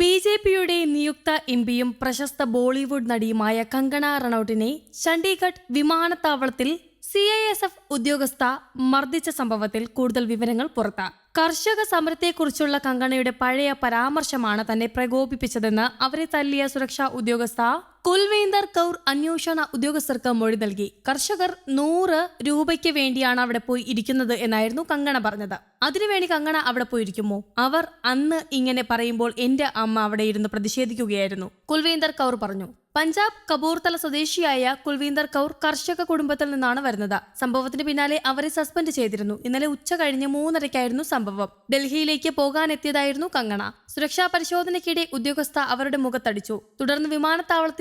B J പിയുടെ നിയുക്ത എംപിയും പ്രശസ്ത ബോളിവുഡ് നടിയുമായ കങ്കണ റണൌട്ടിനെ ചണ്ഡീഗഡ് വിമാനത്താവളത്തിൽ സി ഐ എസ് എഫ് ഉദ്യോഗസ്ഥ മർദ്ദിച്ച സംഭവത്തിൽ കൂടുതൽ വിവരങ്ങൾ പുറത്ത്. കർഷക സമരത്തെക്കുറിച്ചുള്ള കങ്കണയുടെ പഴയ പരാമർശമാണ് തന്നെ പ്രകോപിപ്പിച്ചതെന്ന് അവരെ തല്ലിയ സുരക്ഷാ ഉദ്യോഗസ്ഥ കുൽവീന്ദർ കൗർ അന്വേഷണ ഉദ്യോഗസ്ഥർക്ക് മൊഴി നൽകി. കർഷകർ നൂറ് രൂപയ്ക്ക് വേണ്ടിയാണ് അവിടെ പോയി ഇരിക്കുന്നത് എന്നായിരുന്നു കങ്കണ പറഞ്ഞത്. അതിനുവേണ്ടി കങ്കണ അവിടെ പോയിരിക്കുമോ? അവർ അന്ന് ഇങ്ങനെ പറയുമ്പോൾ എന്റെ അമ്മ അവിടെ ഇരുന്ന് പ്രതിഷേധിക്കുകയായിരുന്നു. കുൽവീന്ദർ കൗർ പറഞ്ഞു. പഞ്ചാബ് കപൂർത്തല സ്വദേശിയായ കുൽവീന്ദർ കൗർ കർഷക കുടുംബത്തിൽ നിന്നാണ് വരുന്നത്. സംഭവത്തിന് പിന്നാലെ അവരെ സസ്പെൻഡ് ചെയ്തിരുന്നു. ഇന്നലെ ഉച്ച കഴിഞ്ഞ് മൂന്നരയ്ക്കായിരുന്നു സംഭവം. ഡൽഹിയിലേക്ക് പോകാനെത്തിയതായിരുന്നു കങ്കണ. സുരക്ഷാ പരിശോധനയ്ക്കിടെ ഉദ്യോഗസ്ഥ അവരുടെ മുഖത്തടിച്ചു. തുടർന്ന്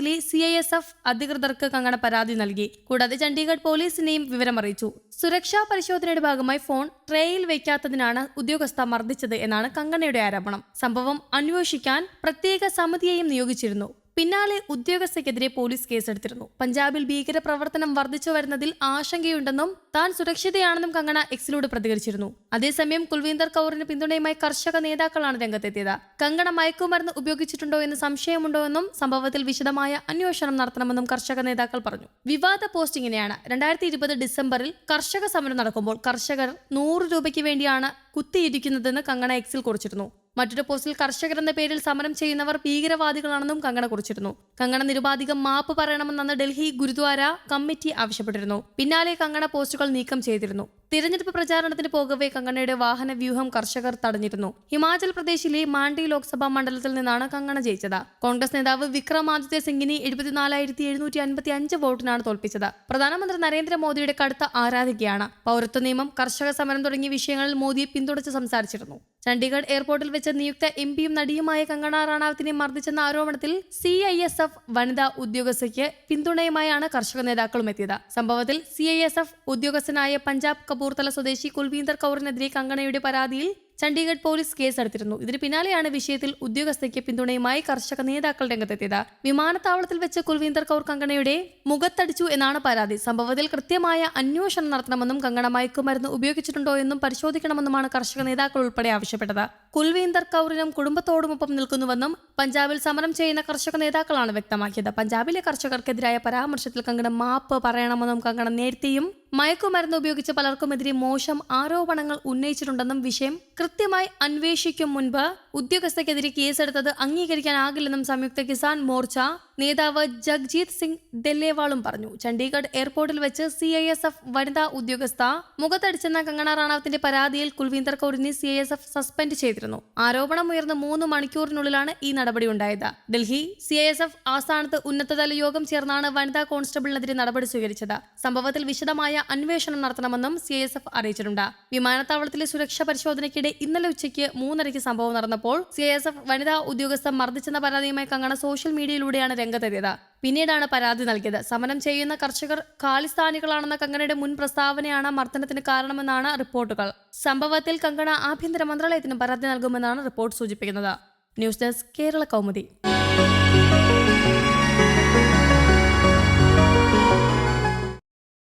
വിമാനത്താവളത്തിലെ സി ഐ എസ് എഫ് അധികൃതർക്ക് കങ്കണ പരാതി നൽകി. കൂടാതെ ചണ്ഡീഗഡ് പോലീസിനെയും വിവരമറിയിച്ചു. സുരക്ഷാ പരിശോധനയുടെ ഭാഗമായി ഫോൺ ട്രേയിൽ വയ്ക്കാത്തതിനാണ് ഉദ്യോഗസ്ഥ മർദ്ദിച്ചത് എന്നാണ് കങ്കണയുടെ ആരോപണം. സംഭവം അന്വേഷിക്കാൻ പ്രത്യേക സമിതിയെയും നിയോഗിച്ചിരുന്നു. പിന്നാലെ ഉദ്യോഗസ്ഥയ്ക്കെതിരെ പോലീസ് കേസെടുത്തിരുന്നു. പഞ്ചാബിൽ ഭീകര പ്രവർത്തനം വർദ്ധിച്ചു വരുന്നതിൽ ആശങ്കയുണ്ടെന്നും താൻ സുരക്ഷിതയാണെന്നും കങ്കണ എക്സിലൂടെ പ്രതികരിച്ചിരുന്നു. അതേസമയം കുൽവീന്ദർ കൗറിന് പിന്തുണയുമായി കർഷക നേതാക്കളാണ് രംഗത്തെത്തിയത്. കങ്കണ മയക്കുമരുന്ന് ഉപയോഗിച്ചിട്ടുണ്ടോ എന്ന് സംശയമുണ്ടോ എന്നും സംഭവത്തിൽ വിശദമായ അന്വേഷണം നടത്തണമെന്നും കർഷക നേതാക്കൾ പറഞ്ഞു. വിവാദ പോസ്റ്റ് ഇങ്ങനെയാണ് രണ്ടായിരത്തി ഇരുപത് ഡിസംബറിൽ കർഷക സമരം നടക്കുമ്പോൾ കർഷകർ നൂറ് രൂപയ്ക്ക് വേണ്ടിയാണ് കുത്തിയിരിക്കുന്നതെന്ന് കങ്കണ എക്സിൽ കുറിച്ചിരുന്നു. മറ്റൊരു പോസ്റ്റിൽ എന്ന പേരിൽ സമരം ചെയ്യുന്നവർ ഭീകരവാദികളാണെന്നും കങ്കണ കുറിച്ചിരുന്നു. കങ്കണ നിരുപാധികം മാപ്പ് പറയണമെന്നാണ് ഡൽഹി ഗുരുദ്വാര കമ്മിറ്റി ആവശ്യപ്പെട്ടിരുന്നു. പിന്നാലെ കങ്കണ പോസ്റ്റുകൾ നീക്കം ചെയ്തിരുന്നു. തിരഞ്ഞെടുപ്പ് പ്രചാരണത്തിന് പോകവെ കങ്കണയുടെ വാഹന വ്യൂഹം കർഷകർ തടഞ്ഞിരുന്നു. ഹിമാചൽ പ്രദേശിലെ മാണ്ടി ലോക്സഭാ മണ്ഡലത്തിൽ നിന്നാണ് കങ്കണ ജയിച്ചത്. കോൺഗ്രസ് നേതാവ് വിക്രമാദിത്യ സിംഗിനെ എഴുപത്തിനാലായിരത്തി എഴുന്നൂറ്റി അൻപത്തി അഞ്ച് വോട്ടിനാണ് തോൽപ്പിച്ചത്. പ്രധാനമന്ത്രി നരേന്ദ്രമോദിയുടെ കടുത്ത ആരാധികയാണ്. പൗരത്വ നിയമം കർഷക സമരം തുടങ്ങിയ വിഷയങ്ങളിൽ മോദിയെ പിന്തുണച്ച് സംസാരിച്ചിരുന്നു. ചണ്ഡീഗഡ് എയർപോർട്ടിൽ വെച്ച് നിയുക്ത എം പിയും നടിയുമായ കങ്കണ റാണാവത്തിനെ മർദ്ദിച്ചെന്ന ആരോപണത്തിൽ സി ഐ എസ് എഫ് വനിതാ ഉദ്യോഗസ്ഥയ്ക്ക് പിന്തുണയുമായാണ് കർഷക നേതാക്കളും എത്തിയത്. സംഭവത്തിൽ സി ഐ എസ് എഫ് ഉദ്യോഗസ്ഥനായ പഞ്ചാബ് കപൂർത്തല സ്വദേശി കുൽവീന്ദർ കൗറിനെതിരെ കങ്കണയുടെ പരാതിയിൽ ചണ്ഡീഗഡ് പോലീസ് കേസെടുത്തിരുന്നു. ഇതിന് പിന്നാലെയാണ് വിഷയത്തിൽ ഉദ്യോഗസ്ഥയ്ക്ക് പിന്തുണയുമായി കർഷക നേതാക്കൾ രംഗത്തെത്തിയത്. വിമാനത്താവളത്തിൽ വെച്ച് കുൽവീന്ദർ കൗർ കങ്കണയുടെ മുഖത്തടിച്ചു എന്നാണ് പരാതി. സംഭവത്തിൽ കൃത്യമായ അന്വേഷണം നടത്തണമെന്നും കങ്കണ മയക്കുമരുന്ന് ഉപയോഗിച്ചിട്ടുണ്ടോ എന്നും പരിശോധിക്കണമെന്നുമാണ് കർഷക നേതാക്കൾ ഉൾപ്പെടെ ആവശ്യപ്പെട്ടത്. കുൽവീന്ദർ കൗറിനും കുടുംബത്തോടുമൊപ്പം നിൽക്കുന്നുവെന്നും പഞ്ചാബിൽ സമരം ചെയ്യുന്ന കർഷക നേതാക്കളാണ് വ്യക്തമാക്കിയത്. പഞ്ചാബിലെ കർഷകർക്കെതിരായ പരാമർശത്തിൽ കങ്കണ മാപ്പ് പറയണമെന്നും കങ്കണ നേരത്തെയും മയക്കുമരുന്ന് ഉപയോഗിച്ച പലർക്കുമെതിരെ മോശം ആരോപണങ്ങൾ ഉന്നയിച്ചിട്ടുണ്ടെന്നും വിഷയം കൃത്യമായി അന്വേഷിക്കും മുൻപ് ഉദ്യോഗസ്ഥയ്ക്കെതിരെ കേസെടുത്തത് അംഗീകരിക്കാനാകില്ലെന്നും സംയുക്ത കിസാൻ മോർച്ച നേതാവ് ജഗ്ജീത് സിംഗ് ഡെല്ലേവാളും പറഞ്ഞു. ചണ്ഡീഗഡ് എയർപോർട്ടിൽ വെച്ച് സി ഐ എസ് എഫ് വനിതാ ഉദ്യോഗസ്ഥ മുഖത്തടിച്ചെന്ന കങ്കണ റാണാവത്തിന്റെ പരാതിയിൽ Kulvinder കൗറിനെ C I S F suspend ചെയ്തിരുന്നു. ആരോപണം ഉയർന്ന മൂന്ന് മണിക്കൂറിനുള്ളിലാണ് ഈ നടപടി ഉണ്ടായത് Delhi C I S F ആസ്ഥാനത്ത് ഉന്നതതല യോഗം ചേർന്നാണ് വനിതാ കോൺസ്റ്റബിളിനെതിരെ നടപടി സ്വീകരിച്ചത്. സംഭവത്തിൽ വിശദമായ അന്വേഷണം നടത്തണമെന്നും സി ഐ എസ് എഫ് അറിയിച്ചിട്ടുണ്ട്. വിമാനത്താവളത്തിലെ സുരക്ഷാ പരിശോധനയ്ക്കിടെ ഇന്നലെ ഉച്ചയ്ക്ക് മൂന്നരയ്ക്ക് സംഭവം നടന്നപ്പോൾ സി ഐ എസ് എഫ് വനിതാ ഉദ്യോഗസ്ഥ മർദ്ദിച്ചെന്ന പരാതിയുമായി കങ്ങണ സോഷ്യൽ മീഡിയയിലൂടെയാണ് രംഗത്തെത്തിയത്. പിന്നീടാണ് പരാതി നൽകിയത്. സമരം ചെയ്യുന്ന കർഷകർ ഖാലിസ്ഥാനികളാണെന്ന കങ്കണയുടെ മുൻ പ്രസ്താവനയാണ് മർദ്ദനത്തിന് കാരണമെന്നാണ് റിപ്പോർട്ടുകൾ. സംഭവത്തിൽ കങ്കണ ആഭ്യന്തര മന്ത്രാലയത്തിന് പരാതി നൽകുമെന്നാണ് റിപ്പോർട്ട് സൂചിപ്പിക്കുന്നത്. News desk Kerala Kaumudi.